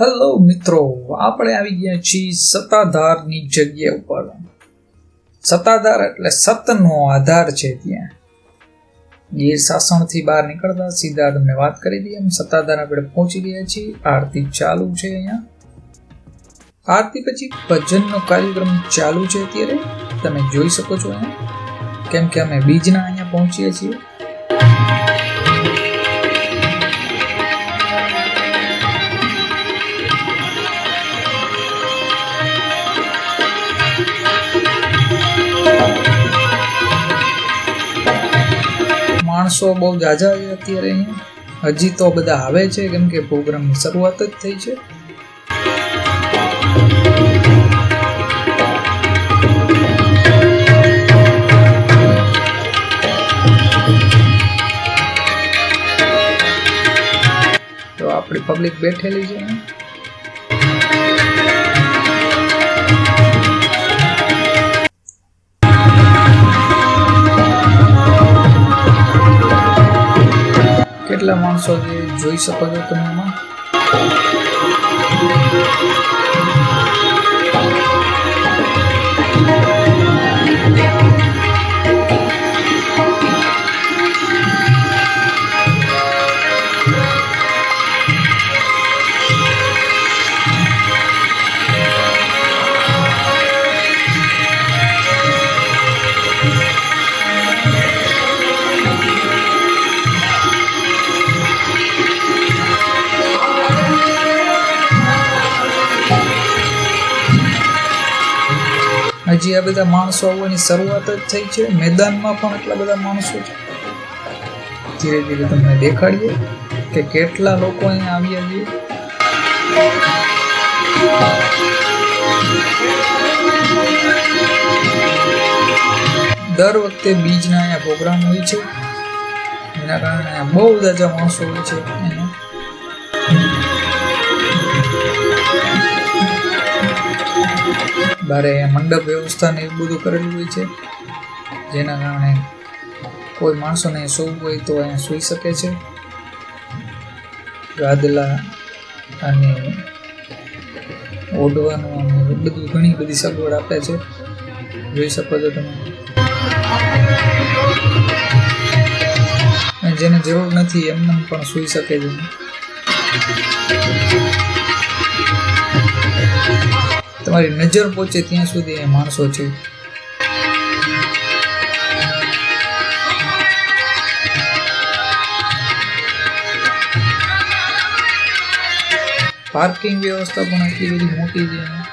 Hello મિત્રો. આપણે આવી ગયા છીએ સત્તાધારની જગ્યા ઉપર. સત્તાધાર એટલે સતનો આધાર છે ત્યાં. ગીર શાસનથી બહાર નીકળતા સીધા તમને વાત કરી દઈએ. સત્તાધાર આપણે પહોંચી ગયા છીએ. આરતી ચાલુ છે અહીંયા. આરતી પછી ભજનનો કાર્યક્રમ ચાલુ છે અત્યારે. તમે જોઈ શકો છો અહીંયા. કેમ કે અમે બીજના અહીંયા પહોંચીએ છીએ. માણસો બહુ જાજા અત્યારે અહીંયા. હજી તો બધા આવે છે, કેમ કે પ્રોગ્રામની શરૂઆત જ થઈ છે. તો આપણી પબ્લિક બેઠેલી છે. કેટલા માણસો જોઈ શકો છો તમે આ બધા માણસો આવવાની શરૂઆત જ થઈ છે. મેદાનમાં પણ એટલા બધા માણસો છે. ધીરે ધીરે તમને દેખાડીએ કે કેટલા લોકો અહીંયા આવ્યા છે. દર વખતે બીજના અહીંયા પ્રોગ્રામ હોય છે. એના કારણે અહીંયા બહુ બધા માણસો હોય છે બારે મંડપ વ્યવસ્થા ને એવું બધું કરેલું હોય છે, જેના કારણે કોઈ માણસોને સૂવું હોય તો અહીંયા સૂઈ શકે છે. ગાદલા અને ઓઢવાનું અને બધું ઘણી બધી સગવડ આપે છે. જોઈ શકો છો તમે. જેને જરૂર નથી એમને પણ સૂઈ શકે છે. તમારી નજર પહોંચે ત્યાં સુધી એ માણસો છે પાર્કિંગ વ્યવસ્થા પણ એટલી બધી મોટી છે અહીંયા.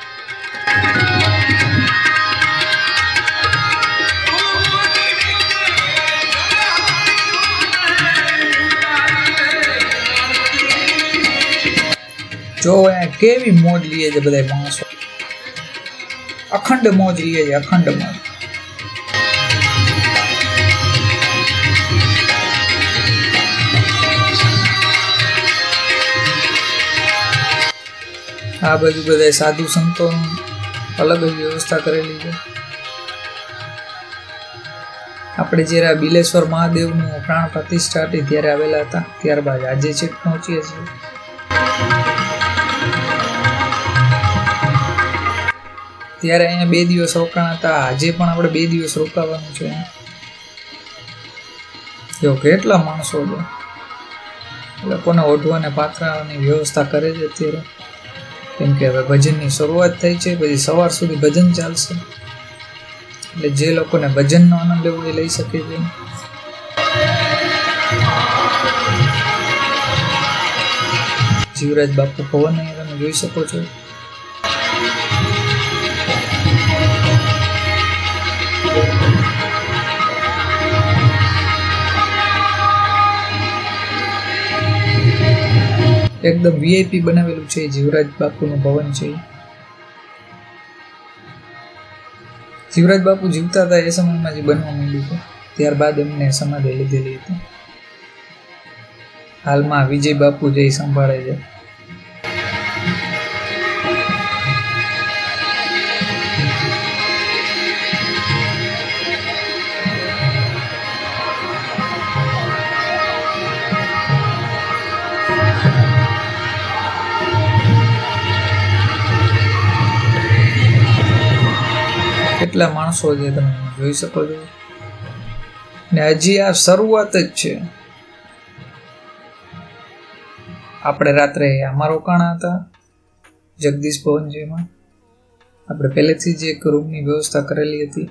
જો અહીંયા કેવી મોજ લઈએ છે બધા માણસો અખંડ મોજ રહીએ છીએ અખંડ આ બાજુ બધા સાધુ સંતો અલગ વ્યવસ્થા કરેલી છે. આપણે જ્યારે બિલેશ્વર મહાદેવનું પ્રાણ પ્રતિષ્ઠા હતી ત્યારે આવેલા હતા, ત્યારબાદ આજે છેક પહોંચીએ છીએ. ત્યારે અહીંયા બે દિવસ રોકાણ હતા. આજે પણ આપણે બે દિવસ રોકાવાનું છે. જો કેટલા માણસો છે? લોકોને ઓઢવાને પાથરાની વ્યવસ્થા કરે છે અત્યારે. કેમ કે હવે ભજનની શરૂઆત થઈ છે, પછી સવાર સુધી ભજન ચાલશે. એટલે જે લોકોને ભજનનો આનંદ લેવો એ લઈ શકે છે. જીવરાજ બાપુ ભવન અહીંયા તમે જોઈ શકો છો. એકદમ વીઆઈપી બનાવેલું છે, જીવરાજ બાપુનું ભવન છે. જીવરાજ બાપુ જીવતા હતા એ સમયમાં જ બનવા માંડ્યું છે ત્યારબાદ એમને સમાધિ લીધેલી હતી. હાલમાં વિજય બાપુ જે સંભાળે છે. કેટલા માણસો છે તમે જોઈ શકો છો? ને હજી આ શરૂઆત જ છે. આપણે રાત્રે આમાં રોકાણા હતા, જગદીશ ભવનજીમાં. આપણે પહેલેથી જ એક રૂમની વ્યવસ્થા કરેલી હતી.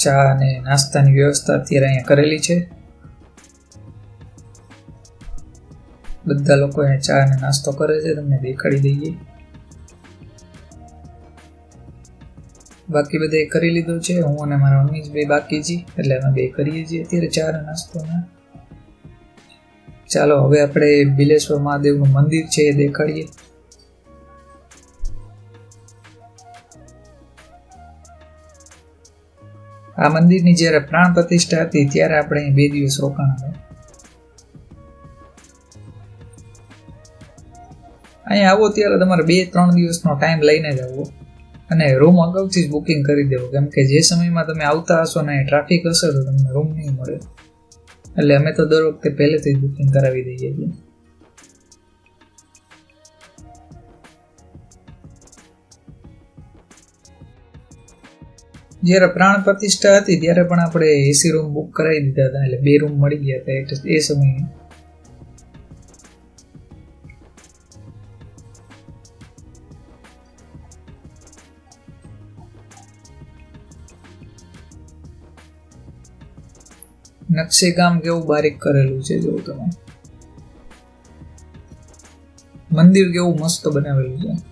ચા અને નાસ્તાની વ્યવસ્થા અત્યારે અહીંયા કરેલી છે. બધા લોકો અહીંયા ચા અને નાસ્તો કરે છે, તમને દેખાડી દઈએ. બાકી બધે કરી લીધું છે, હું અને મારા બે બાકી છે એટલે અમે બે કરીએ છીએ અત્યારે ચા અને નાસ્તો ચાલો, હવે આપણે બિલેશ્વર મહાદેવનું મંદિર છે એ દેખાડીએ. આ મંદિરની જ્યારે પ્રાણ પ્રતિષ્ઠા હતી, ત્યારે આપણે અહીં બે દિવસ રોકાણ હતા અહીંયા આવો ત્યારે તમારે બે, ત્રણ દિવસનો ટાઈમ લઈને જ આવવો અને રૂમ અગાઉથી જ બુકિંગ કરી દેવો. કેમ કે જે સમયમાં તમે આવતા હશો ને ટ્રાફિક હશે તો તમને રૂમ નહીં મળે. એટલે અમે તો દર વખતે પહેલેથી જ બુકિંગ કરાવી દઈએ છીએ. જ્યારે પ્રાણ પ્રતિષ્ઠા હતી, ત્યારે પણ આપણે એસી રૂમ બુક કરાવી દીધા હતા, એટલે બે રૂમ મળી ગયા હતા એટલે એ સમયે. નકશે કામ કેવું બારીક કરેલું છે જો તમે. મંદિર કેવું મસ્ત બનાવેલું છે.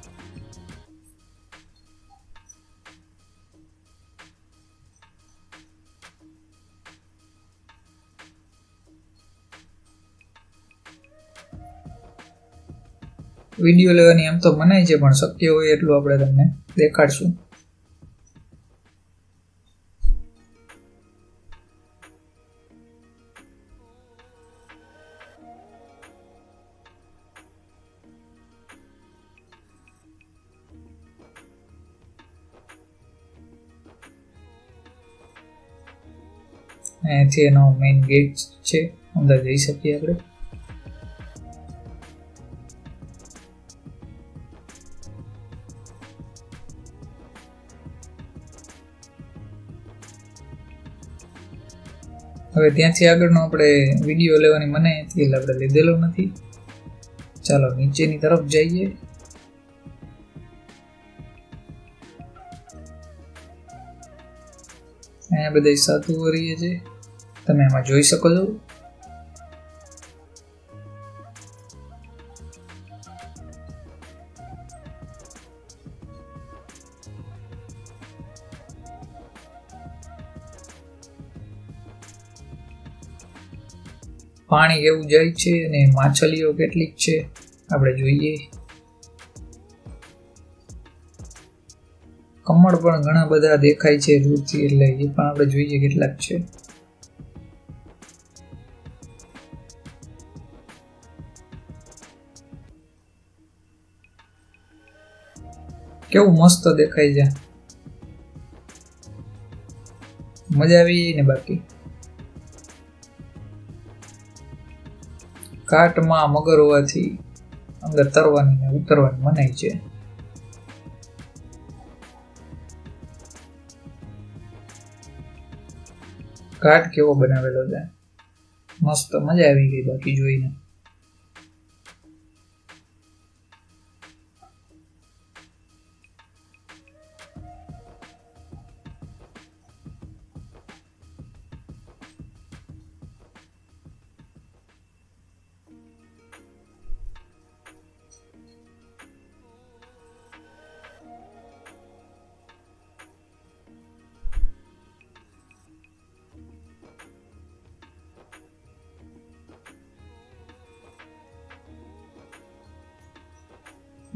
વીડિયો લેવાની એમ તો મનાય છે, પણ શક્ય હોય એટલું આપણે તમને દેખાડશું. અહીંયાથી એનો મેઇન ગેટ છે, અંદર જઈ શકીએ આપણે. હવે ત્યાંથી આગળનો આપણે વીડિયો લેવાની મને હતી એટલે આપણે લીધેલો નથી. ચાલો, નીચેની તરફ જઈએ. અહીંયા બધા સાતું કરીએ છે. તમે એમાં જોઈ શકો છો. પાણી કેવું જાય છે અને માછલીઓ કેટલીક છે. આપણે જોઈએ. કમળ પણ ઘણા બધા દેખાય છે દૂરથી, એટલે એ પણ આપણે જોઈએ કેટલાક છે. કેવું મસ્ત દેખાય છે. મજા આવી ને બાકી? કાટમાં મગર હોવાથી અંદર તરવાની ને ઉતરવાની મનાઈ છે. ઘાટ કેવો બનાવેલો છે? મસ્ત મજા આવી ગઈ બાકી જોઈને.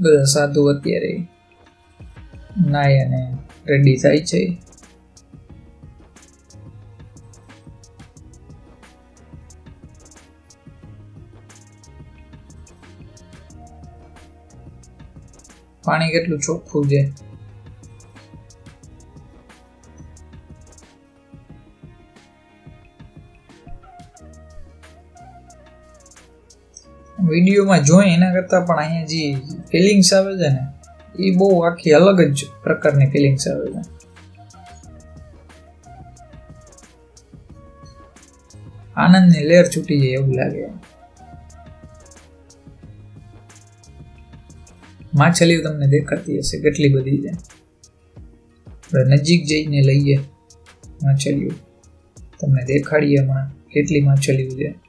બધા સાધુ અત્યારે નાય અને રેડી થાય છે. પાણી કેટલું ચોખ્ખું છે? વિડીયોમાં જોઈ એના કરતા પણ અહીંયા જે ફિલિંગ્સ આવે છે ને એ બહુ આખી અલગ જ પ્રકારની ફિલિંગ્સ આવે છે આનંદની લહેર છૂટી જાય એવું લાગે. માછલીઓ તમને દેખાતી હશે કેટલી બધી છે. નજીક જઈને લઈએ માછલીઓ. તમને દેખાડીએ હમણાં કેટલી માછલીઓ છે.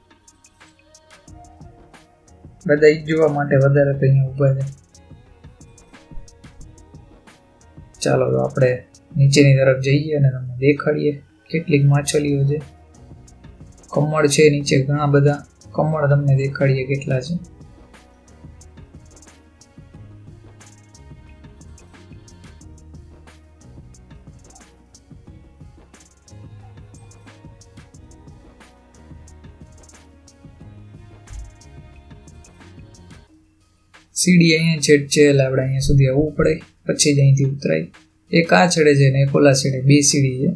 બધા ઈ જોવા માટે વધારે તો અહીંયા ઊભા છે. ચાલો તો આપણે નીચેની તરફ જઈએ અને તમને દેખાડીએ કેટલીક માછલીઓ છે. કમળ છે નીચે ઘણા બધા. કમળ તમને દેખાડીએ કેટલા છે. સીડી અહીંયા છેડ છે લાવડા અહીંયા સુધી આવવું પડે. પછી જ અહીંથી ઉતરાય. એક આ છેડે છે ને એક ઓલા છેડે. બે સીડી છે.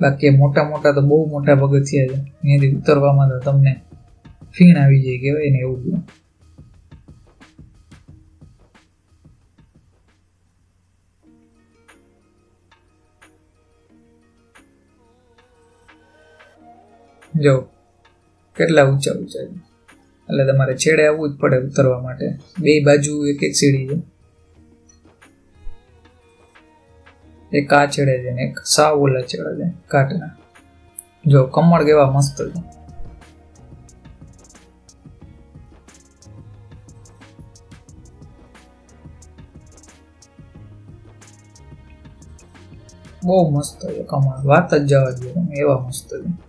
બાકી મોટા મોટા તો બહુ મોટા પગથિયા છે. અહીંયાથી ઉતરવામાં તો તમને ફીણ આવી જાય કહેવાય ને એવું બધું જો, કેટલા ઊંચા ઊંચા છે? એટલે તમારે છેડે આવવું જ પડે ઉતરવા માટે. બે બાજુ એક એક સીડી છે. એક આ છેડે છે ને એક સાવ ઓલા છેડે છે, કાટના. જો કમળ કેવા મસ્ત છે. બહુ મસ્ત છે કમળ. વાત જ જવા જોઈએ એવા મસ્ત છે.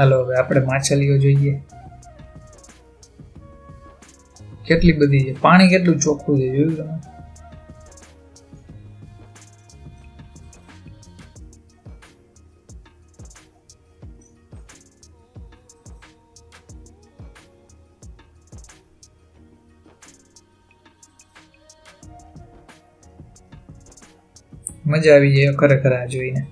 હાલો, હવે આપણે માછલીઓ જોઈએ. કેટલી બધી છે? પાણી કેટલું ચોખ્ખું છે, જોયું તમે? મજા આવી જાય, ખરેખર આ જોઈને.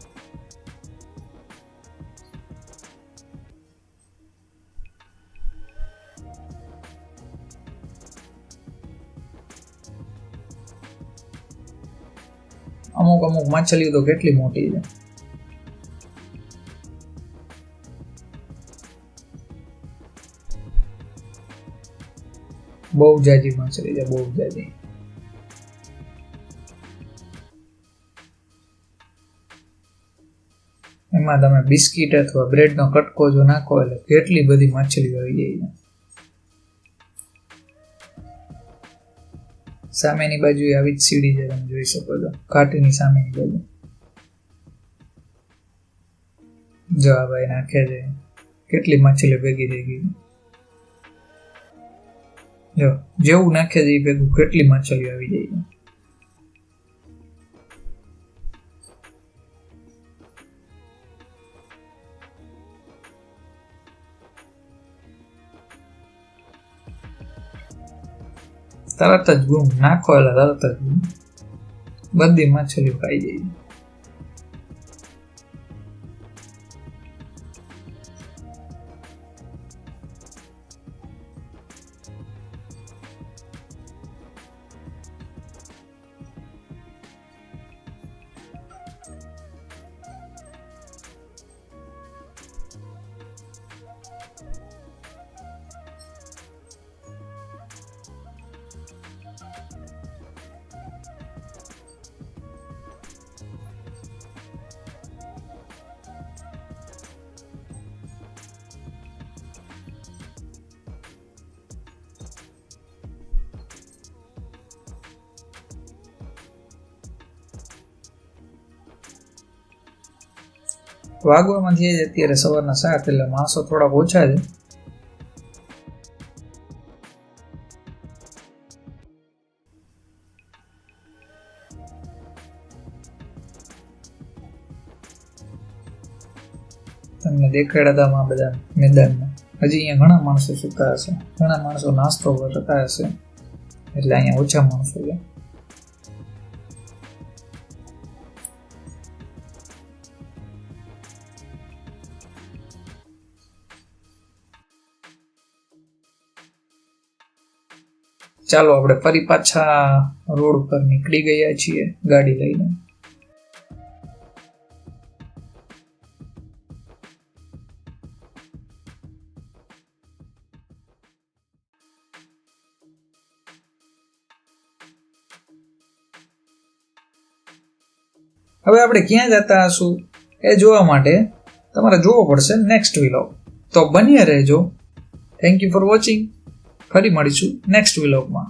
અમુક અમુક માછલીઓ તો કેટલી મોટી છે. બહુ જાજી માછલી છે બહુ જાજી એમાં તમે બિસ્કિટ અથવા બ્રેડનો કટકો જો નાખો એટલે કેટલી બધી માછલીઓ આવી જાય છે. સામેની બાજુ આવી જ સીડી છે, તમે જોઈ શકો છો. ઘાટીની સામેની બાજુ. જો આ ભાઈ નાખે છે, કેટલી માછલીઓ ભેગી થઈ ગઈ. જો, જેવું નાખે છે એ ભેગું, કેટલી માછલીઓ આવી જાય છે. તરત જ ગુમ નાખો એટલે તરત જ ગુમ બધી માછલીઓ ખાઈ જાય. વાગવામાં છે અત્યારે સવારના સાત, એટલે માણસો થોડાક ઓછા છે. તમને દેખાડ્યા હતા બધા મેદાનમાં. હજી અહીંયા ઘણા માણસો સૂતા હશે. ઘણા માણસો નાસ્તો કરતા હશે. એટલે અહીંયા ઓછા માણસો છે. ચાલો આપણે ફરી પાછા રોડ ઉપર નીકળી ગયા છીએ ગાડી લઈને. હવે આપણે ક્યાં જતા હશું એ જોવા માટે તમારે જોવો પડશે નેક્સ્ટ વિલોગ તો બન્યા રહેજો. થેન્ક યુ ફોર વોચિંગ ફરી મળીશું નેક્સ્ટ વિલોગમાં